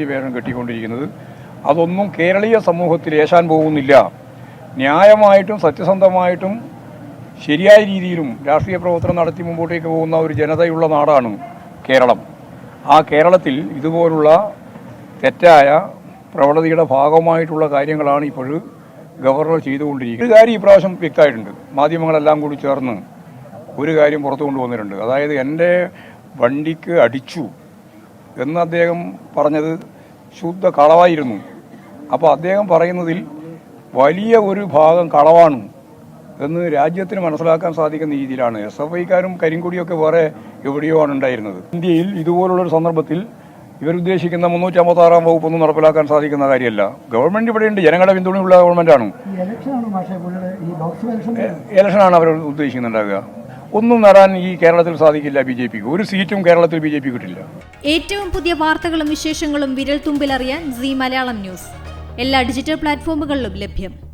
Party വേഷം കെട്ടിക്കൊണ്ടിരിക്കുന്നത്. അതൊന്നും കേരളീയ സമൂഹത്തിൽ ഏശാൻ പോകുന്നില്ല. ന്യായമായിട്ടും സത്യസന്ധമായിട്ടും ശരിയായ രീതിയിലും രാഷ്ട്രീയ പ്രവർത്തനം നടത്തി മുമ്പോട്ടേക്ക് പോകുന്ന ഒരു ജനതയുള്ള നാടാണ് കേരളം. ആ കേരളത്തിൽ ഇതുപോലുള്ള തെറ്റായ പ്രവണതയുടെ ഭാഗമായിട്ടുള്ള കാര്യങ്ങളാണ് ഇപ്പോൾ ഗവർണർ ചെയ്തുകൊണ്ടിരിക്കുന്നത്. ഒരു കാര്യം ഇപ്രാവശ്യം വ്യക്തമായിട്ടുണ്ട്. മാധ്യമങ്ങളെല്ലാം കൂടി ചേർന്ന് ഒരു കാര്യം പുറത്തു കൊണ്ടുവന്നിട്ടുണ്ട്. അതായത് എന്റെ വണ്ടിക്ക് അടിച്ചു എന്ന് അദ്ദേഹം പറഞ്ഞത് ശുദ്ധ കളവായിരുന്നു. അപ്പോൾ അദ്ദേഹം പറയുന്നതിൽ വലിയ ഒരു ഭാഗം കളവാണ് എന്ന് രാജ്യത്തിന് മനസ്സിലാക്കാൻ സാധിക്കുന്ന രീതിയിലാണ്. എസ് എഫ് ഐക്കാരും കരിങ്കുടിയൊക്കെ വേറെ എവിടെയോ ആണ് ഉണ്ടായിരുന്നത്. ഇന്ത്യയിൽ ഇതുപോലുള്ളൊരു സന്ദർഭത്തിൽ ഇവരുദ്ദേശിക്കുന്ന മുന്നൂറ്റി അമ്പത്താറാം വകുപ്പൊന്നും നടപ്പിലാക്കാൻ സാധിക്കുന്ന കാര്യമല്ല. ഗവൺമെന്റ് ഇവിടെയുണ്ട്. ജനങ്ങളുടെ പിന്തുണയുള്ള ഗവൺമെന്റാണ്. ആണ് ഇലക്ഷനാണ് അവർ ഉദ്ദേശിക്കുന്നുണ്ടാകുക ഒന്നും നേടാൻ ഈ കേരളത്തിൽ സാധിക്കില്ല ബി ജെ പിക്ക്. ഒരു സീറ്റും കേരളത്തിൽ ബി ജെ പി കിട്ടില്ല. ഏറ്റവും പുതിയ വാർത്തകളും വിശേഷങ്ങളും വിരൽ തുമ്പിലറിയാൻ സി മലയാളം ന്യൂസ്. എല്ലാ ഡിജിറ്റൽ പ്ലാറ്റ്ഫോമുകളിലും ലഭ്യം.